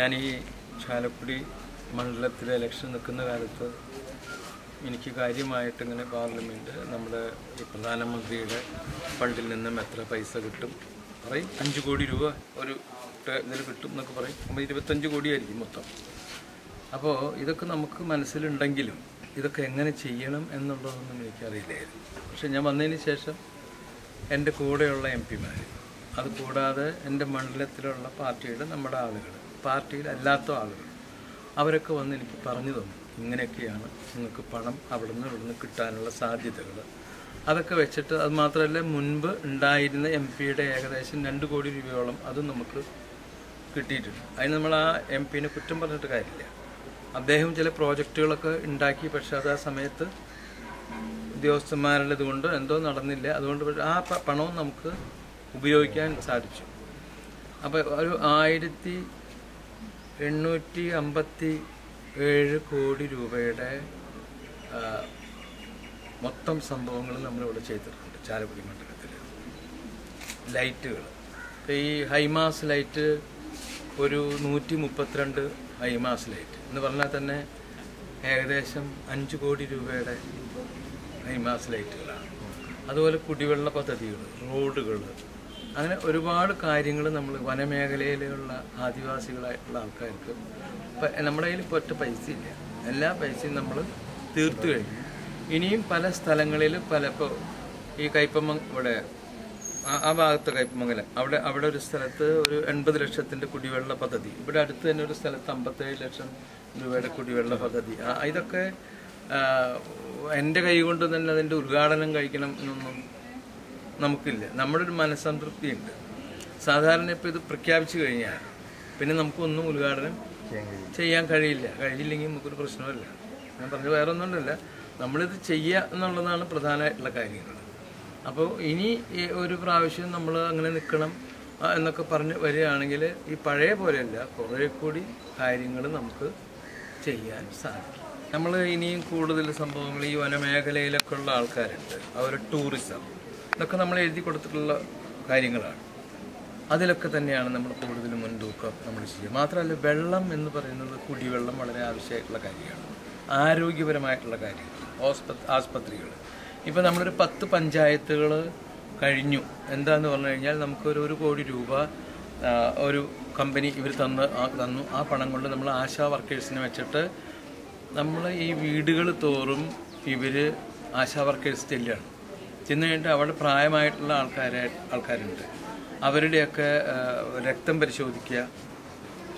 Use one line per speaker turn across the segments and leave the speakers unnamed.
ഞാൻ ഈ ചാലക്കുടി മണ്ഡലത്തിലെ ഇലക്ഷൻ നിൽക്കുന്ന കാലത്ത് എനിക്ക് കാര്യമായിട്ട് ഇങ്ങനെ പാർലമെന്റ് നമ്മുടെ ഈ പ്രധാനമന്ത്രിയുടെ ഫണ്ടിൽ നിന്നും എത്ര പൈസ കിട്ടും പറയും. അഞ്ച് കോടി രൂപ ഒരു ഇതിൽ കിട്ടും എന്നൊക്കെ പറയും. അപ്പോൾ ഇരുപത്തഞ്ച് കോടിയായിരിക്കും മൊത്തം. അപ്പോൾ ഇതൊക്കെ നമുക്ക് മനസ്സിലുണ്ടെങ്കിലും ഇതൊക്കെ എങ്ങനെ ചെയ്യണം എന്നുള്ളതൊന്നും എനിക്കറിയില്ലായിരുന്നു പക്ഷെ ഞാൻ വന്നതിന് ശേഷം എന്റെ കൂടെയുള്ള എം പിമാർ അതുകൂടാതെ എന്റെ മണ്ഡലത്തിലുള്ള പാർട്ടിയുടെ നമ്മുടെ ആളുകൾ പാർട്ടിയിലല്ലാത്ത ആളുകൾ. അവരൊക്കെ വന്ന് എനിക്ക് പറഞ്ഞു തന്നു. ഇങ്ങനെയൊക്കെയാണ് നിങ്ങൾക്ക് പണം അവിടെ നിന്ന് ഇവിടെ നിന്ന് കിട്ടാനുള്ള സാധ്യതകൾ. അതൊക്കെ വെച്ചിട്ട് അത് മാത്രമല്ല മുൻപ് ഉണ്ടായിരുന്ന എം പിയുടെ ഏകദേശം രണ്ട് കോടി രൂപയോളം അതും നമുക്ക് കിട്ടിയിട്ടുണ്ട്. അതിന് നമ്മൾ ആ എം പിനെ കുറ്റം പറഞ്ഞിട്ട് കാര്യമില്ല. അദ്ദേഹം ചില പ്രോജക്റ്റുകളൊക്കെ ഉണ്ടാക്കി പക്ഷെ അത് ആ സമയത്ത് ഉദ്യോഗസ്ഥന്മാരുടെ ഇതുകൊണ്ട് എന്തോ നടന്നില്ല. അതുകൊണ്ട് ആ പണവും നമുക്ക് ഉപയോഗിക്കാൻ സാധിച്ചു. അപ്പോൾ ഒരു ആയിരത്തി എണ്ണൂറ്റി അമ്പത്തി ഏഴ് കോടി രൂപയുടെ മൊത്തം സംഭവങ്ങൾ നമ്മളിവിടെ ചെയ്തിട്ടുണ്ട് ചാലക്കുടി മണ്ഡലത്തിൽ ലൈറ്റുകൾ ഇപ്പോൾ ഈ ഹൈമാസ് ലൈറ്റ് ഒരു നൂറ്റി മുപ്പത്തിരണ്ട് ഹൈമാസ് ലൈറ്റ്. എന്ന് പറഞ്ഞാൽ തന്നെ ഏകദേശം അഞ്ച് കോടി രൂപയുടെ ഹൈമാസ് ലൈറ്റുകളാണ്. അതുപോലെ കുടിവെള്ള പദ്ധതികൾ റോഡുകൾ അങ്ങനെ ഒരുപാട് കാര്യങ്ങൾ നമ്മൾ വനമേഖലയിലുള്ള ആദിവാസികളായിട്ടുള്ള ആൾക്കാർക്ക് നമ്മുടെ കയ്യിൽ ഇപ്പോൾ ഒറ്റ പൈസ ഇല്ല എല്ലാ പൈസയും നമ്മൾ തീർത്തു കഴിഞ്ഞു. ഇനിയും പല സ്ഥലങ്ങളിൽ പല ഇപ്പോൾ ഈ കയ്പമ്മ ഇവിടെ ആ- ഭാഗത്ത് കയ്പമംഗലം അവിടെ അവിടെ ഒരു സ്ഥലത്ത് ഒരു എൺപത് ലക്ഷത്തിന്റെ കുടിവെള്ള പദ്ധതി. ഇവിടെ അടുത്ത് തന്നെ ഒരു സ്ഥലത്ത് അമ്പത്തേഴ് ലക്ഷം രൂപയുടെ കുടിവെള്ള പദ്ധതി. ഇതൊക്കെ എന്റെ കൈ കൊണ്ട് തന്നെ അതിന്റെ ഉദ്ഘാടനം കഴിക്കണം എന്നൊന്നും നമുക്കില്ല. നമ്മുടെ ഒരു മനസ്സംതൃപ്തിയുണ്ട്. സാധാരണ ഇപ്പോൾ ഇത് പ്രഖ്യാപിച്ചു കഴിഞ്ഞാൽ പിന്നെ നമുക്കൊന്നും ഉദ്ഘാടനം ചെയ്യാൻ കഴിയില്ല. കഴിയില്ലെങ്കിൽ നമുക്കൊരു പ്രശ്നമല്ല ഞാൻ പറഞ്ഞത് വേറെ ഒന്നുമില്ല നമ്മളിത് ചെയ്യുക എന്നുള്ളതാണ് പ്രധാനമായിട്ടുള്ള കാര്യങ്ങൾ. അപ്പോൾ ഇനി ഒരു പ്രാവശ്യം നമ്മൾ അങ്ങനെ നിൽക്കണം എന്നൊക്കെ പറഞ്ഞ് വരികയാണെങ്കിൽ ഈ പഴയ പോലെയല്ല കുറേ കൂടി കാര്യങ്ങൾ നമുക്ക് ചെയ്യാൻ സാധിക്കും. നമ്മൾ ഇനിയും കൂടുതൽ സംഭവങ്ങൾ ഈ വനമേഖലയിലൊക്കെ ഉള്ള ആൾക്കാരുണ്ട്. അവർ ടൂറിസം. ഇതൊക്കെ നമ്മൾ എഴുതി കൊടുത്തിട്ടുള്ള കാര്യങ്ങളാണ്. അതിലൊക്കെ തന്നെയാണ് നമ്മൾ കൂടുതൽ മുൻതൂക്കം നമ്മൾ ചെയ്യുക. മാത്രമല്ല വെള്ളം എന്ന് പറയുന്നത് കുടിവെള്ളം വളരെ ആവശ്യമായിട്ടുള്ള കാര്യമാണ്. ആരോഗ്യപരമായിട്ടുള്ള കാര്യങ്ങൾ ആസ്പത്രികൾ ഇപ്പം നമ്മളൊരു പത്ത് പഞ്ചായത്തുകൾ കഴിഞ്ഞു. എന്താന്ന് പറഞ്ഞു കഴിഞ്ഞാൽ നമുക്കൊരു ഒരു കോടി രൂപ ഒരു കമ്പനി ഇവർ തന്ന് തന്നു. ആ പണം കൊണ്ട് നമ്മൾ ആശാ വർക്കേഴ്സിനെ വെച്ചിട്ട് നമ്മൾ ഈ വീടുകൾ തോറും ഇവർ ആശാ വർക്കേഴ്സ് ചെല്ലുകയാണ്. ചെന്ന് കഴിഞ്ഞിട്ട് അവിടെ പ്രായമായിട്ടുള്ള ആൾക്കാരെ ആൾക്കാരുണ്ട്. അവരുടെയൊക്കെ രക്തം പരിശോധിക്കുക.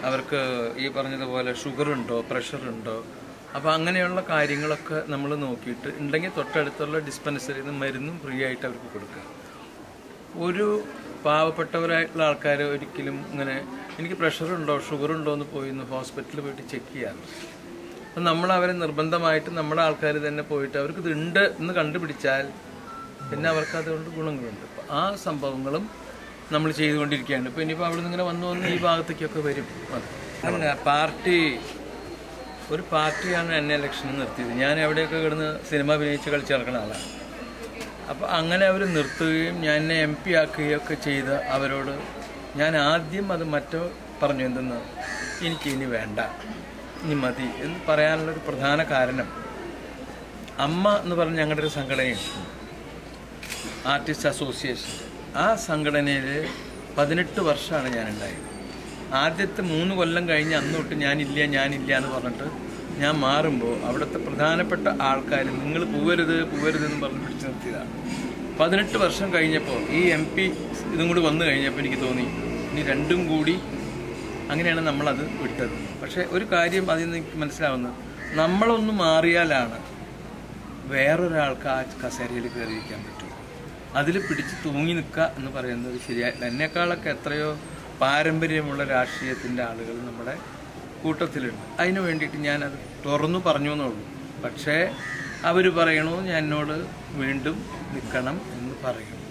അവർക്ക് ഈ പറഞ്ഞതുപോലെ ഷുഗർ ഉണ്ടോ പ്രഷർ ഉണ്ടോ അപ്പോൾ അങ്ങനെയുള്ള കാര്യങ്ങളൊക്കെ നമ്മൾ നോക്കിയിട്ട് ഉണ്ടെങ്കിൽ തൊട്ടടുത്തുള്ള ഡിസ്പെൻസറിയിൽ നിന്ന് മരുന്നും ഫ്രീ ആയിട്ട് അവർക്ക് കൊടുക്കുക. ഒരു പാവപ്പെട്ടവരായിട്ടുള്ള ആൾക്കാർ ഒരിക്കലും ഇങ്ങനെ എനിക്ക് ഷുഗർ ഉണ്ടോ എന്ന് പോയി ഒന്ന് ഹോസ്പിറ്റലിൽ പോയിട്ട് ചെക്ക് ചെയ്യാറുണ്ട് അപ്പം നമ്മൾ അവരെ നിർബന്ധമായിട്ട് നമ്മുടെ ആൾക്കാർ തന്നെ പോയിട്ട് അവർക്ക് ഇത് ഉണ്ട് എന്ന് കണ്ടുപിടിച്ചാൽ പിന്നെ അവർക്ക് അതുകൊണ്ട് ഗുണങ്ങളുണ്ട് ആ സംഭവങ്ങളും നമ്മൾ ചെയ്തുകൊണ്ടിരിക്കുകയാണ്. ഇപ്പം ഇനിയിപ്പോൾ അവിടെ നിന്ന് ഇങ്ങനെ വന്നു വന്ന് ഈ ഭാഗത്തേക്കൊക്കെ വരും. അങ്ങനെ പാർട്ടി ഒരു പാർട്ടിയാണ് എന്നെ ഇലക്ഷന് നിർത്തിയത്. ഞാൻ എവിടെയൊക്കെ കിടന്ന് സിനിമ അഭിനയിച്ച് കളിച്ച് നടക്കുന്ന ആളാണ്. അപ്പോൾ അങ്ങനെ അവർ നിർത്തുകയും ഞാൻ എന്നെ എം പി ആക്കുകയും ഒക്കെ ചെയ്ത അവരോട് ഞാൻ ആദ്യം അത് മറ്റോ പറഞ്ഞു എന്തെന്ന്? എനിക്ക് ഇനി വേണ്ട. ഇനി മതി. എന്ന് പറയാനുള്ളൊരു പ്രധാന കാരണം അമ്മ എന്ന് പറഞ്ഞ ഞങ്ങളുടെ ഒരു സംഘടനയുണ്ട്. ആർട്ടിസ്റ്റ് അസോസിയേഷൻ ആ സംഘടനയിൽ പതിനെട്ട് വർഷമാണ് ഞാൻ ഉണ്ടായത് ആദ്യത്തെ മൂന്ന് കൊല്ലം കഴിഞ്ഞ് അന്ന് തൊട്ട് ഞാനില്ല ഞാനില്ല എന്ന് പറഞ്ഞിട്ട് ഞാൻ മാറുമ്പോൾ അവിടുത്തെ പ്രധാനപ്പെട്ട ആൾക്കാർ നിങ്ങൾ പോവരുത് പോവരുത് എന്ന് പറഞ്ഞ് പിടിച്ചു നിർത്തിയതാണ് പതിനെട്ട് വർഷം കഴിഞ്ഞപ്പോൾ ഈ എം പി ഇതും കൂടി വന്നു കഴിഞ്ഞപ്പോൾ എനിക്ക് തോന്നി ഇനി രണ്ടും കൂടി അങ്ങനെയാണ് നമ്മളത് വിട്ടത്. പക്ഷേ ഒരു കാര്യം അതിൽ നിന്ന് എനിക്ക് മനസ്സിലാവുന്നത് നമ്മളൊന്ന് മാറിയാലാണ് വേറൊരാൾക്ക് ആ കസേരയിൽ കയറിയിരിക്കാൻ പറ്റും. അതിൽ പിടിച്ച് തൂങ്ങി നിൽക്കുക എന്ന് പറയുന്നത് ശരിയായി. എന്നെക്കാളൊക്കെ എത്രയോ പാരമ്പര്യമുള്ള രാഷ്ട്രീയത്തിന്റെ ആളുകൾ നമ്മുടെ കൂട്ടത്തിലുണ്ട്. അതിനു വേണ്ടിയിട്ട് ഞാനത് തുറന്നു പറഞ്ഞു എന്നുള്ളൂ പക്ഷേ അവർ പറയണു ഞാൻ എന്നോട് വീണ്ടും നിൽക്കണം എന്ന് പറയും.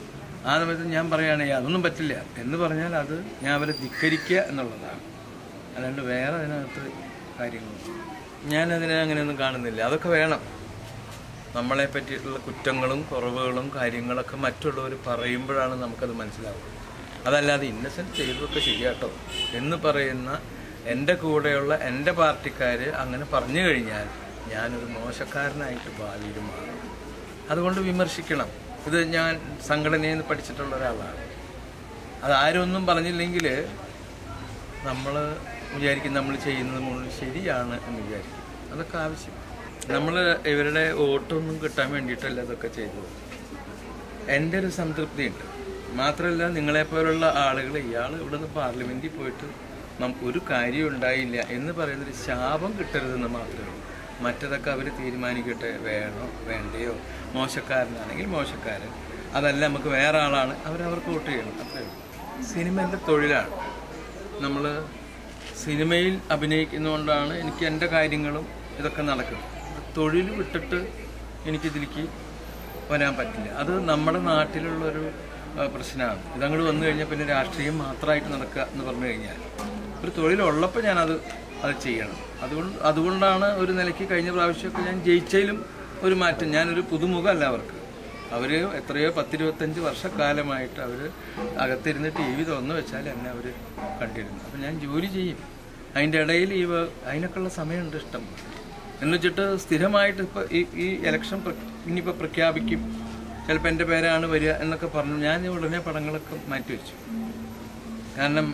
ആ സമയത്ത് ഞാൻ പറയുകയാണെങ്കിൽ അതൊന്നും പറ്റില്ല. എന്ന് പറഞ്ഞാൽ അത് ഞാൻ അവരെ ധിക്കരിക്കുക എന്നുള്ളതാണ്. അല്ലാണ്ട് വേറെ അതിനകത്ത് കാര്യങ്ങളൊന്നും ഞാനതിനെ അങ്ങനെയൊന്നും കാണുന്നില്ല. അതൊക്കെ വേണം. നമ്മളെ പറ്റിയിട്ടുള്ള കുറ്റങ്ങളും കുറവുകളും കാര്യങ്ങളൊക്കെ മറ്റുള്ളവർ പറയുമ്പോഴാണ് നമുക്കത് മനസ്സിലാവുന്നത്. അതല്ലാതെ ഇന്നസെന്റ് ചെയ്തതൊക്കെ ശരിയാട്ടോ. എന്ന് പറയുന്ന എന്റെ കൂടെയുള്ള എന്റെ പാർട്ടിക്കാർ അങ്ങനെ പറഞ്ഞു കഴിഞ്ഞാൽ ഞാനൊരു മോശക്കാരനായിട്ട് ഭാവിയിൽ മാറും. അതുകൊണ്ട് വിമർശിക്കണം. ഇത് ഞാൻ സംഘടനയിൽ നിന്ന് പഠിച്ചിട്ടുള്ള ഒരാളാണ്. അത് ഒന്നും പറഞ്ഞില്ലെങ്കിൽ നമ്മൾ വിചാരിക്കും നമ്മൾ ചെയ്യുന്നത് മുഴുവൻ ശരിയാണ് എന്ന് വിചാരിക്കും. അതൊക്കെ ആവശ്യം. നമ്മൾ ഇവരുടെ വോട്ടൊന്നും കിട്ടാൻ വേണ്ടിയിട്ടല്ല ഇതൊക്കെ ചെയ്തത്. എന്റെ ഒരു സംതൃപ്തിയുണ്ട്. മാത്രമല്ല നിങ്ങളെപ്പോലുള്ള ആളുകൾ ഇയാൾ ഇവിടെ നിന്ന് പാർലമെന്റിൽ പോയിട്ട് ഒരു കാര്യം ഉണ്ടായില്ല എന്ന് പറയുന്നൊരു ശാപം കിട്ടരുതെന്ന് മാത്രമേ ഉള്ളൂ. മറ്റതൊക്കെ അവർ തീരുമാനിക്കട്ടെ വേണോ വേണ്ടയോ? മോശക്കാരനാണെങ്കിൽ മോശക്കാരൻ. അതല്ല നമുക്ക് വേറെ ആളാണ് അവരവർക്ക് വോട്ട് ചെയ്യണം അത്രേ ഉള്ളൂ. സിനിമ തൊഴിലാണ്. നമ്മൾ സിനിമയിൽ അഭിനയിക്കുന്നതുകൊണ്ടാണ് എനിക്ക് എന്റെ കാര്യങ്ങളും ഇതൊക്കെ നടക്കുന്നത്. തൊഴിൽ വിട്ടിട്ട് എനിക്കിതിലേക്ക് വരാൻ പറ്റില്ല. അത് നമ്മുടെ നാട്ടിലുള്ളൊരു പ്രശ്നമാണ്. ഇതങ്ങോട്ട് വന്നു കഴിഞ്ഞാൽ പിന്നെ രാഷ്ട്രീയം മാത്രമായിട്ട് നടക്കുക എന്ന് പറഞ്ഞു കഴിഞ്ഞാൽ ഒരു തൊഴിലുള്ളപ്പോൾ ഞാനത് അത് ചെയ്യണം. അതുകൊണ്ട് അതുകൊണ്ടാണ് ഒരു നിലയ്ക്ക് കഴിഞ്ഞ പ്രാവശ്യമൊക്കെ ഞാൻ ജയിച്ചതിലും ഒരു മാറ്റം. ഞാനൊരു പുതുമുഖമല്ല അവർക്ക്. അവർ എത്രയോ പത്തിരുപത്തഞ്ച് വർഷക്കാലമായിട്ട് അവർ അകത്തിരുന്ന് ടി വി തുറന്നു വെച്ചാൽ എന്നെ അവർ കണ്ടിരുന്നു. അപ്പം ഞാൻ ജോലി ചെയ്യും. അതിന്റെ ഇടയിൽ ഈ അതിനൊക്കെയുള്ള സമയമുണ്ട് ഇഷ്ടം. എന്ന് വെച്ചിട്ട് സ്ഥിരമായിട്ട് ഇപ്പോൾ ഈ ഈ ഇലക്ഷൻ ഇനിയിപ്പോൾ പ്രഖ്യാപിക്കും. ചിലപ്പോൾ എന്റെ പേരാണ് വരിക എന്നൊക്കെ പറഞ്ഞു. ഞാൻ ഉടനെ പടങ്ങളൊക്കെ മാറ്റിവെച്ചു കാരണം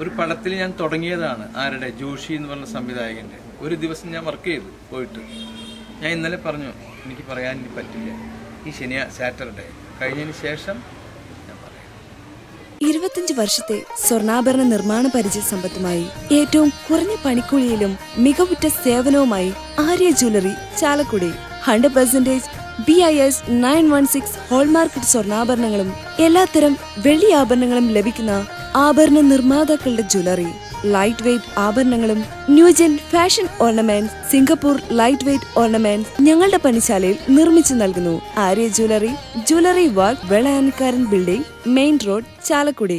ഒരു പടത്തിൽ ഞാൻ തുടങ്ങിയതാണ് ആരുടെ? ജോഷി എന്ന് പറഞ്ഞ സംവിധായകന്റെ ഒരു ദിവസം ഞാൻ വർക്ക് ചെയ്തു പോയിട്ട്. ഞാൻ ഇന്നലെ പറഞ്ഞു എനിക്ക് പറയാൻ പറ്റില്ല. ഈ ശനിയാ സാറ്റർഡേ. കഴിഞ്ഞതിന് ശേഷം
ഇരുപത്തിയഞ്ച് വർഷത്തെ സ്വർണാഭരണ നിർമ്മാണ പരിചയ സമ്പത്തുമായി ഏറ്റവും കുറഞ്ഞ പണിക്കൂലിയിലും മികവുറ്റ സേവനവുമായി Arya jewellery Chalakudy. Hundred percentage B I S nine one six hallmarked സ്വർണാഭരണങ്ങളും എല്ലാത്തരം വെള്ളി ആഭരണങ്ങളും ലഭിക്കുന്ന ആഭരണ നിർമ്മാതാക്കളുടെ ജ്വല്ലറി ലൈറ്റ് വെയ്റ്റ് ആഭരണങ്ങളും new gen fashion ornaments Singapore light weight ornaments ഞങ്ങളുടെ പണിശാലയിൽ നിർമ്മിച്ചു നൽകുന്നു. Arya jewellery jewellery work Velayanikkaran building main road Chalakudy.